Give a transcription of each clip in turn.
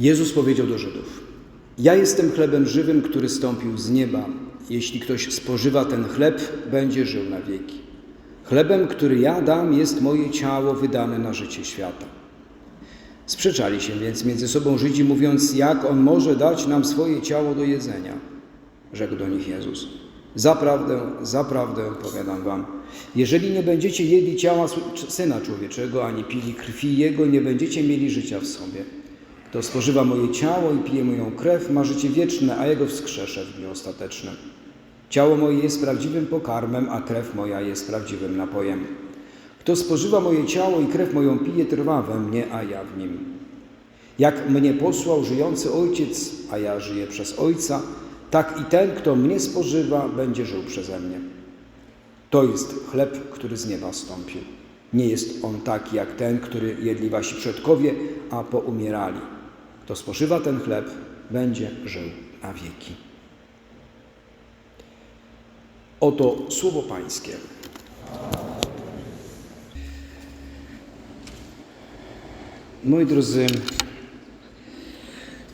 Jezus powiedział do Żydów: Ja jestem chlebem żywym, który stąpił z nieba. Jeśli ktoś spożywa ten chleb, będzie żył na wieki. Chlebem, który ja dam, jest moje ciało wydane na życie świata. Sprzeczali się więc między sobą Żydzi, mówiąc, jak on może dać nam swoje ciało do jedzenia. Rzekł do nich Jezus. Zaprawdę, zaprawdę powiadam wam, jeżeli nie będziecie jedli ciała Syna Człowieczego, ani pili krwi Jego, nie będziecie mieli życia w sobie. Kto spożywa moje ciało i pije moją krew, ma życie wieczne, a Jego wskrzeszę w dniu ostatecznym. Ciało moje jest prawdziwym pokarmem, a krew moja jest prawdziwym napojem. Kto spożywa moje ciało i krew moją pije, trwa we mnie, a ja w nim. Jak mnie posłał żyjący Ojciec, a ja żyję przez Ojca, tak i ten, kto mnie spożywa, będzie żył przeze mnie. To jest chleb, który z nieba stąpił. Nie jest on taki jak ten, który jedli wasi przodkowie, a poumierali. Kto spożywa ten chleb, będzie żył na wieki. Oto słowo Pańskie. Moi drodzy,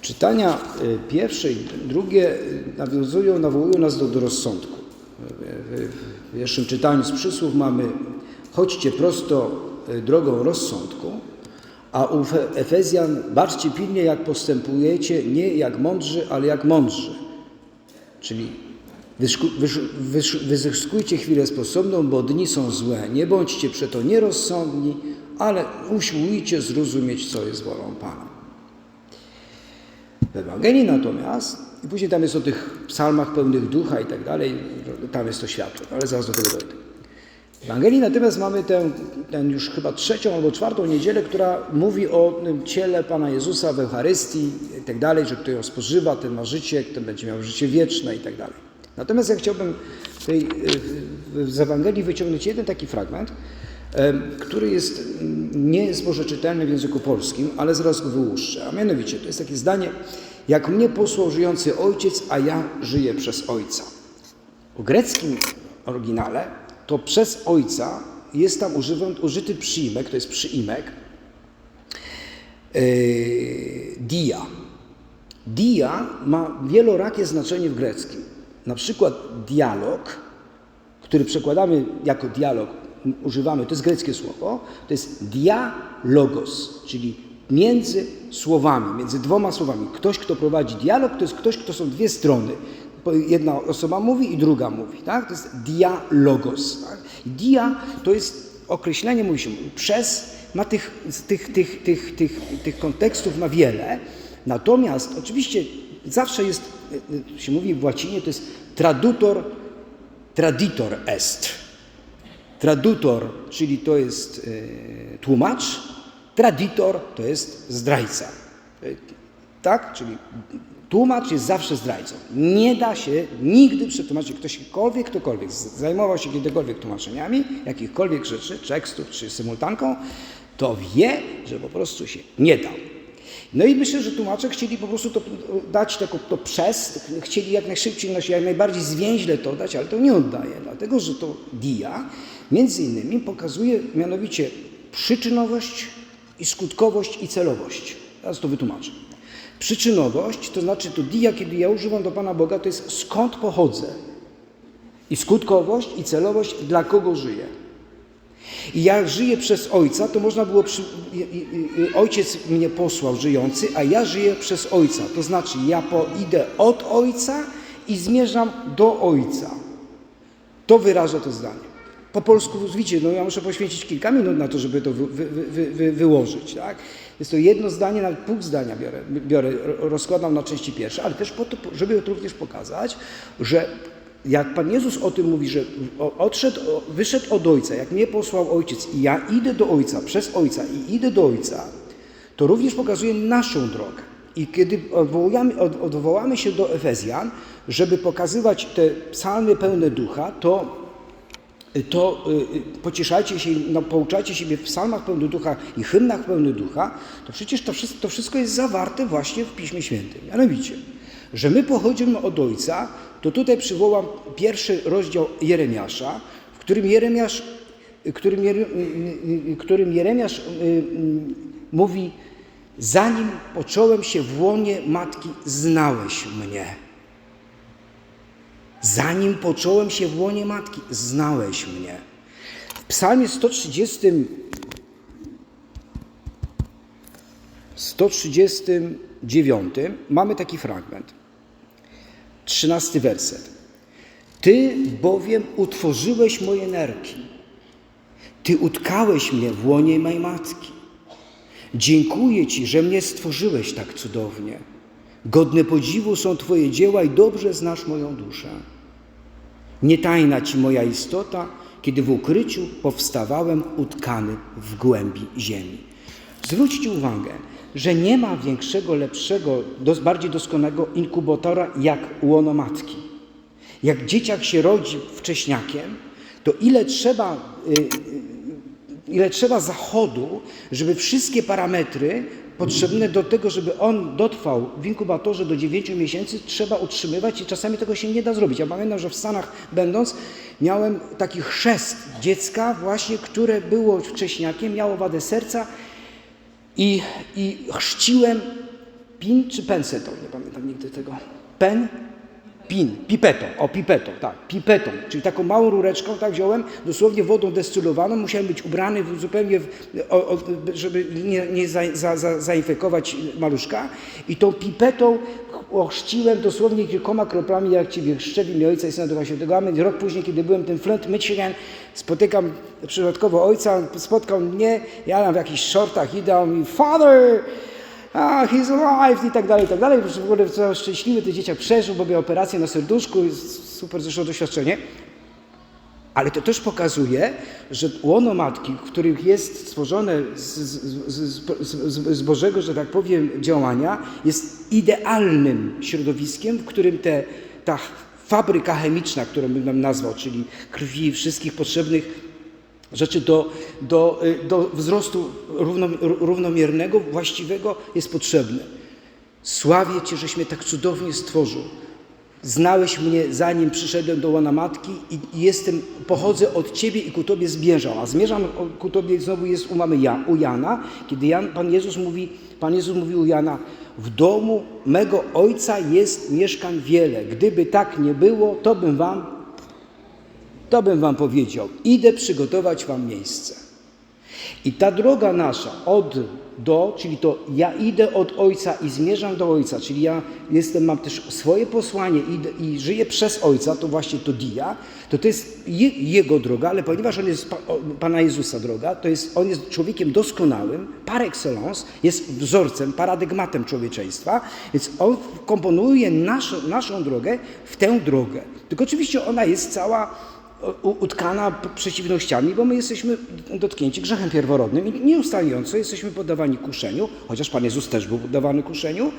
czytania y, pierwsze i drugie y, nawiązują, nawołują nas do, do rozsądku. W, pierwszym czytaniu z przysłów mamy chodźcie prosto y, drogą rozsądku, a u Efezjan baczcie pilnie, jak postępujecie, nie jak mądrzy, ale jak mądrzy. Czyli wyzyskujcie chwilę sposobną, bo dni są złe. Nie bądźcie przeto nierozsądni, ale usiłujcie zrozumieć, co jest wolą Pana. W Ewangelii natomiast, i później tam jest o tych psalmach pełnych ducha i tak dalej, tam jest to światło, ale zaraz do tego dojdę. W Ewangelii natomiast mamy tę, tę już chyba trzecią albo czwartą niedzielę, która mówi o ciele Pana Jezusa w Eucharystii i tak dalej, że kto ją spożywa, ten ma życie, ten będzie miał życie wieczne i tak dalej. Natomiast ja chciałbym tej, z Ewangelii wyciągnąć jeden taki fragment, który jest, nie jest może czytelny w języku polskim, ale zaraz go wyłuszczę. A mianowicie, to jest takie zdanie, jak mnie posłał żyjący Ojciec, a ja żyję przez Ojca. W greckim oryginale to przez Ojca jest tam użyty przyimek, to jest przyimek yy, dia. Dia ma wielorakie znaczenie w greckim. Na przykład dialog, który przekładamy jako dialog, używamy, to jest greckie słowo, to jest dialogos, czyli między słowami, między dwoma słowami. Ktoś, kto prowadzi dialog, to jest ktoś, kto są dwie strony. Jedna osoba mówi i druga mówi, tak? To jest dialogos. Tak? Dia to jest określenie, mówi się, przez, ma tych, tych, tych, tych, tych, tych kontekstów ma wiele, natomiast oczywiście zawsze jest, się mówi w łacinie, to jest tradutor, traditor est. Tradutor, czyli to jest y, tłumacz, traditor to jest zdrajca. Tak? Czyli tłumacz jest zawsze zdrajcą. Nie da się nigdy przetłumaczyć ktośkolwiek, ktokolwiek zajmował się kiedykolwiek tłumaczeniami jakichkolwiek rzeczy, tekstów czy symultanką, to wie, że po prostu się nie da. No i myślę, że tłumacze chcieli po prostu to dać to, to przez, chcieli jak najszybciej, jak najbardziej zwięźle to dać, ale to nie oddaje, dlatego że to dia między innymi pokazuje mianowicie przyczynowość i skutkowość i celowość. Teraz to wytłumaczę. Przyczynowość, to znaczy to dia, kiedy ja używam do Pana Boga, to jest skąd pochodzę. I skutkowość i celowość, dla kogo żyję. I jak żyję przez Ojca, to można było, przy... Ojciec mnie posłał żyjący, a ja żyję przez Ojca. To znaczy ja po, idę od Ojca i zmierzam do Ojca. To wyraża to zdanie. Po polsku, widzicie, no ja muszę poświęcić kilka minut na to, żeby to wy, wy, wy, wyłożyć. Tak? Jest to jedno zdanie, nawet pół zdania biorę, biorę, rozkładam na części pierwsze, ale też po to, żeby również pokazać, że jak Pan Jezus o tym mówi, że odszedł, wyszedł od Ojca, jak mnie posłał Ojciec i ja idę do Ojca, przez Ojca i idę do Ojca, to również pokazuje naszą drogę. I kiedy odwołamy, odwołamy się do Efezjan, żeby pokazywać te psalmy pełne ducha, to, to pocieszajcie się, no, pouczacie siebie w psalmach pełnych ducha i hymnach pełnych ducha, to przecież to wszystko, to wszystko jest zawarte właśnie w Piśmie Świętym. Mianowicie, że my pochodzimy od Ojca, to tutaj przywołam pierwszy rozdział Jeremiasza, w którym Jeremiasz, którym, którym Jeremiasz mówi Zanim począłem się w łonie matki, znałeś mnie. Zanim począłem się w łonie matki, znałeś mnie. W Psalmie 130, 139 mamy taki fragment. 13 werset. Ty bowiem utworzyłeś moje nerki. Ty utkałeś mnie w łonie mej matki. Dziękuję Ci, że mnie stworzyłeś tak cudownie. Godne podziwu są Twoje dzieła i dobrze znasz moją duszę. Nie tajna Ci moja istota, kiedy w ukryciu powstawałem utkany w głębi ziemi. Zwróćcie uwagę, że nie ma większego, lepszego, bardziej doskonałego inkubatora jak łono matki. Jak dzieciak się rodzi wcześniakiem, to ile trzeba, y, y, ile trzeba zachodu, żeby wszystkie parametry potrzebne do tego, żeby on dotrwał w inkubatorze do 9 miesięcy, trzeba utrzymywać i czasami tego się nie da zrobić. Ja pamiętam, że w Stanach będąc, miałem taki chrzest dziecka właśnie, które było wcześniakiem, miało wadę serca i, i chrzciłem pin czy pensetą, nie pamiętam nigdy tego. Pen? Pin, pipetą, o pipetą, tak, pipetą, czyli taką małą rureczką, tak wziąłem, dosłownie wodą destylowaną, musiałem być ubrany zupełnie, w, o, o, żeby nie, nie za, za, za, zainfekować maluszka i tą pipetą ochrzciłem dosłownie kilkoma kroplami, jak Ciebie chrzczę w imię Ojca i Syna Ducha Świętego. Amen. Rok później, kiedy byłem tym Flint, Michigan, spotykam przypadkowo Ojca, spotkał mnie, ja tam w jakichś shortach idę, on mi, Father, a, he's alive i tak dalej, i tak dalej. W ogóle szczęśliwy ten dzieciak przeżył, bo miał operację na serduszku, super zresztą doświadczenie. Ale to też pokazuje, że łono matki, w których jest stworzone z, z, z, z Bożego, że tak powiem, działania, jest idealnym środowiskiem, w którym te, ta fabryka chemiczna, którą bym nam nazwał, czyli krwi, wszystkich potrzebnych rzeczy do, do, y, do wzrostu równo, równomiernego, właściwego jest potrzebne. Sławię Cię, żeś mnie tak cudownie stworzył. Znałeś mnie zanim przyszedłem do łona matki i jestem, pochodzę od Ciebie i ku Tobie zmierzam. A zmierzam ku Tobie znowu jest u mamy ja, u Jana, kiedy Jan, Pan Jezus mówi, Pan Jezus mówi u Jana, w domu mego Ojca jest mieszkań wiele. Gdyby tak nie było, to bym Wam to bym wam powiedział. Idę przygotować wam miejsce. I ta droga nasza od do, czyli to ja idę od Ojca i zmierzam do Ojca, czyli ja jestem, mam też swoje posłanie i, i żyję przez Ojca, to właśnie to dia, to to jest je, Jego droga, ale ponieważ On jest pa, o, Pana Jezusa droga, to jest, On jest człowiekiem doskonałym, par excellence, jest wzorcem, paradygmatem człowieczeństwa, więc On komponuje naszą, naszą drogę w tę drogę. Tylko oczywiście ona jest cała utkana przeciwnościami, bo my jesteśmy dotknięci grzechem pierworodnym i nieustająco jesteśmy poddawani kuszeniu, chociaż Pan Jezus też był poddawany kuszeniu,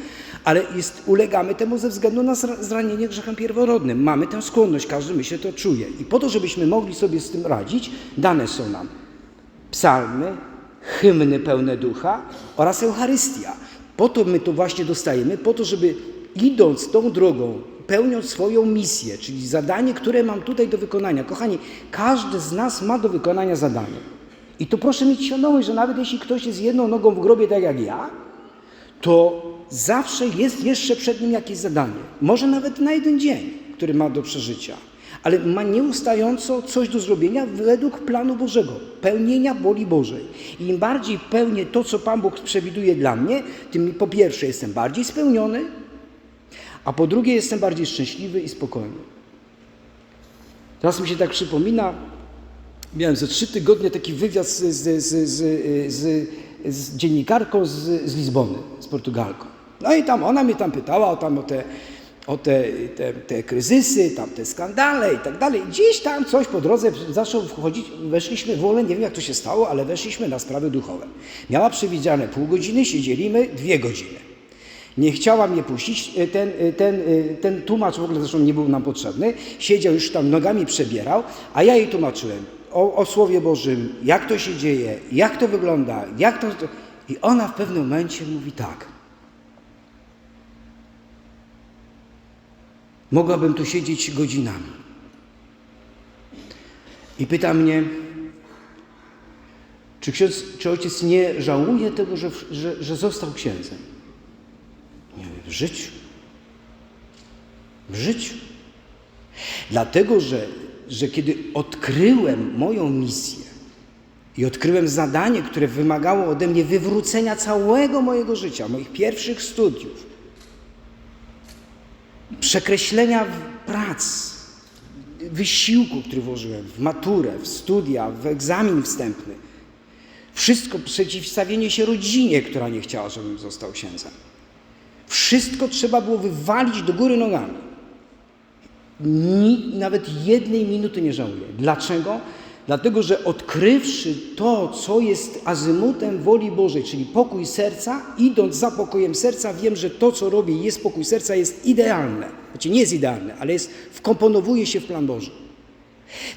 ale jest, ulegamy temu ze względu na zra- zranienie grzechem pierworodnym. Mamy tę skłonność, każdy myślę to czuje. I po to, żebyśmy mogli sobie z tym radzić, dane są nam psalmy, hymny pełne ducha oraz Eucharystia. Po to my to właśnie dostajemy, po to, żeby idąc tą drogą, pełniąc swoją misję, czyli zadanie, które mam tutaj do wykonania. Kochani, każdy z nas ma do wykonania zadanie. I to proszę mieć świadomość, że nawet jeśli ktoś jest jedną nogą w grobie, tak jak ja, to zawsze jest jeszcze przed nim jakieś zadanie. Może nawet na jeden dzień, który ma do przeżycia. Ale ma nieustająco coś do zrobienia według planu Bożego, pełnienia woli Bożej. I im bardziej pełnię to, co Pan Bóg przewiduje dla mnie, tym po pierwsze jestem bardziej spełniony, a po drugie jestem bardziej szczęśliwy i spokojny. Teraz mi się tak przypomina, miałem ze trzy tygodnie taki wywiad z, z, z, z, dziennikarką z, Lizbony, z Portugalką. No i tam ona mnie tam pytała o, tam, o, te, o te, te, te kryzysy, tam te skandale i tak dalej. Gdzieś tam coś po drodze zaczął wchodzić, weszliśmy w ogóle, nie wiem jak to się stało, ale weszliśmy na sprawy duchowe. Miała przewidziane pół godziny, siedzieliśmy dwie godziny. Nie chciała mnie puścić, e, ten, e, ten, e, ten tłumacz w ogóle zresztą nie był nam potrzebny, siedział już tam nogami przebierał, a ja jej tłumaczyłem o, o Słowie Bożym, jak to się dzieje, jak to wygląda, jak to... I ona w pewnym momencie mówi tak. Mogłabym tu siedzieć godzinami. I pyta mnie, Czy, ksiądz, czy ojciec nie żałuje tego, że, że, że został księdzem? W życiu. W życiu. Dlatego, że, że kiedy odkryłem moją misję i odkryłem zadanie, które wymagało ode mnie wywrócenia całego mojego życia, moich pierwszych studiów, przekreślenia prac, wysiłku, który włożyłem w maturę, w studia, w egzamin wstępny, wszystko przeciwstawienie się rodzinie, która nie chciała, żebym został księdzem. Wszystko trzeba było wywalić do góry nogami. Ni, nawet jednej minuty nie żałuję. Dlaczego? Dlatego, że odkrywszy to, co jest azymutem woli Bożej, czyli pokój serca, idąc za pokojem serca, wiem, że to, co robię, jest pokój serca, jest idealne. Znaczy nie jest idealne, ale jest, wkomponowuje się w plan Boży.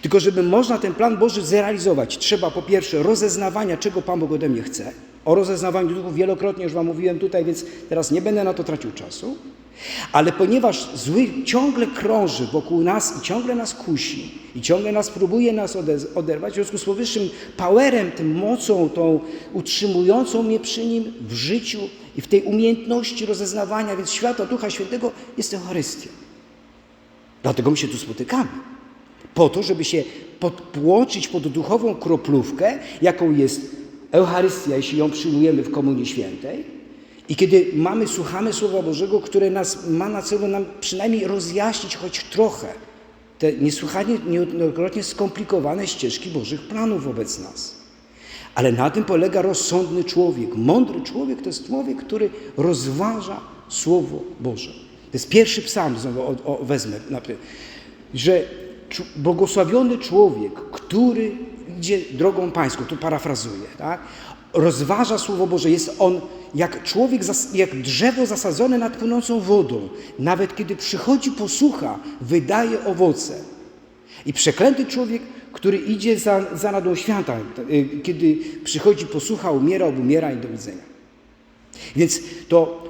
Tylko żeby można ten plan Boży zrealizować, trzeba po pierwsze rozeznawania, czego Pan Bóg ode mnie chce. O rozeznawaniu duchów wielokrotnie już Wam mówiłem tutaj, więc teraz nie będę na to tracił czasu. Ale ponieważ zły ciągle krąży wokół nas i ciągle nas kusi i ciągle nas próbuje nas oderwać, w związku z powyższym powerem, tym mocą, tą utrzymującą mnie przy nim w życiu i w tej umiejętności rozeznawania, więc światła Ducha Świętego jest Eucharystia. Dlatego my się tu spotykamy po to, żeby się podpłoczyć pod duchową kroplówkę, jaką jest Eucharystia, jeśli ją przyjmujemy w Komunii Świętej. I kiedy mamy, słuchamy Słowa Bożego, które nas ma na celu nam przynajmniej rozjaśnić choć trochę te niesłychanie, niejednokrotnie skomplikowane ścieżki Bożych planów wobec nas. Ale na tym polega rozsądny człowiek. Mądry człowiek to jest człowiek, który rozważa Słowo Boże. To jest pierwszy psalm, znowu o, o, wezmę, że błogosławiony człowiek, który idzie drogą pańską, tu parafrazuję, tak? rozważa Słowo Boże, jest on jak człowiek, jak drzewo zasadzone nad płynącą wodą. Nawet kiedy przychodzi posłucha, wydaje owoce. I przeklęty człowiek, który idzie za, za radą świata, y, kiedy przychodzi posłucha, umiera, obumiera i do widzenia. Więc to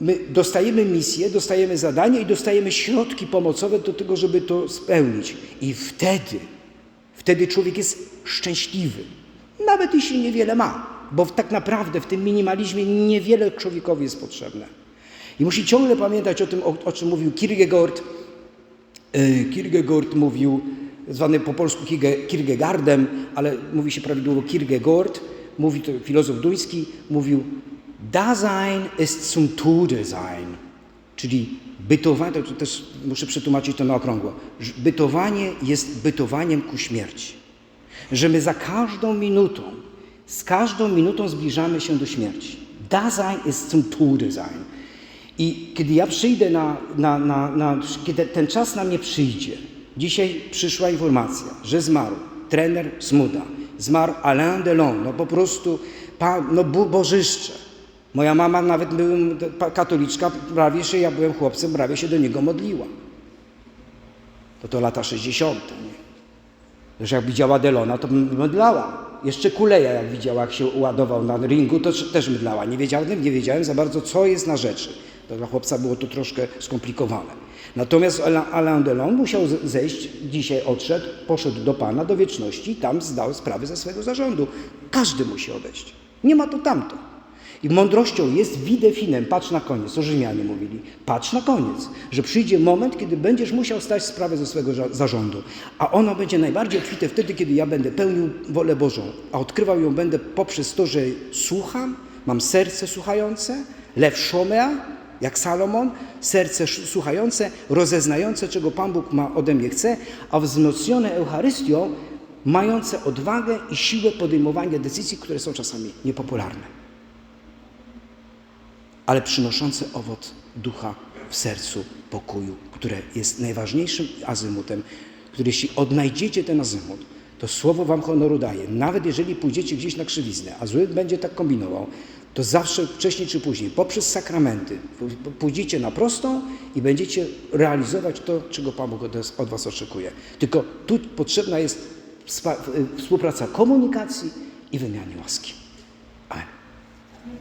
my dostajemy misję, dostajemy zadanie i dostajemy środki pomocowe do tego, żeby to spełnić. I wtedy, wtedy człowiek jest szczęśliwy. Nawet jeśli niewiele ma, bo tak naprawdę w tym minimalizmie niewiele człowiekowi jest potrzebne. I musi ciągle pamiętać o tym, o, o czym mówił Kierkegaard. Yy, Kierkegaard mówił, zwany po polsku Kierkegaardem, ale mówi się prawidłowo Kierkegaard, mówi to filozof duński, mówił Dasein ist zum Tode sein, czyli bytowanie, to też muszę przetłumaczyć to na okrągło, bytowanie jest bytowaniem ku śmierci. Że my za każdą minutą, z każdą minutą zbliżamy się do śmierci. Dasein ist zum Tode sein. I kiedy ja przyjdę na, na, na, na, kiedy ten czas na mnie przyjdzie, dzisiaj przyszła informacja, że zmarł trener Smuda, zmarł Alain Delon, no po prostu, pan, no bożyszcze. Moja mama nawet byłem katoliczka, prawie się, ja byłem chłopcem, prawie się do niego modliła. To to lata 60. Nie? Już jak widziała Delona, to mydlała. Jeszcze Kuleja, jak widziała, jak się ładował na ringu, to też mydlała. Nie wiedziałem, nie wiedziałem za bardzo, co jest na rzeczy. To dla chłopca było to troszkę skomplikowane. Natomiast Alain Delon musiał zejść, dzisiaj odszedł, poszedł do Pana, do wieczności, tam zdał sprawy ze swojego zarządu. Każdy musi odejść. Nie ma to tamto. I mądrością jest widefinem, patrz na koniec, to Rzymianie mówili, patrz na koniec, że przyjdzie moment, kiedy będziesz musiał stać sprawę ze swego zarządu, a ono będzie najbardziej obfite wtedy, kiedy ja będę pełnił wolę Bożą, a odkrywał ją będę poprzez to, że słucham, mam serce słuchające, lew szomea, jak Salomon, serce słuchające, rozeznające, czego Pan Bóg ma ode mnie chce, a wzmocnione Eucharystią, mające odwagę i siłę podejmowania decyzji, które są czasami niepopularne ale przynoszące owoc ducha w sercu pokoju, które jest najważniejszym azymutem, który jeśli odnajdziecie ten azymut, to słowo wam honoru daje. Nawet jeżeli pójdziecie gdzieś na krzywiznę, a zły będzie tak kombinował, to zawsze wcześniej czy później, poprzez sakramenty, pójdziecie na prostą i będziecie realizować to, czego Pan Bóg od was oczekuje. Tylko tu potrzebna jest współpraca komunikacji i wymiany łaski.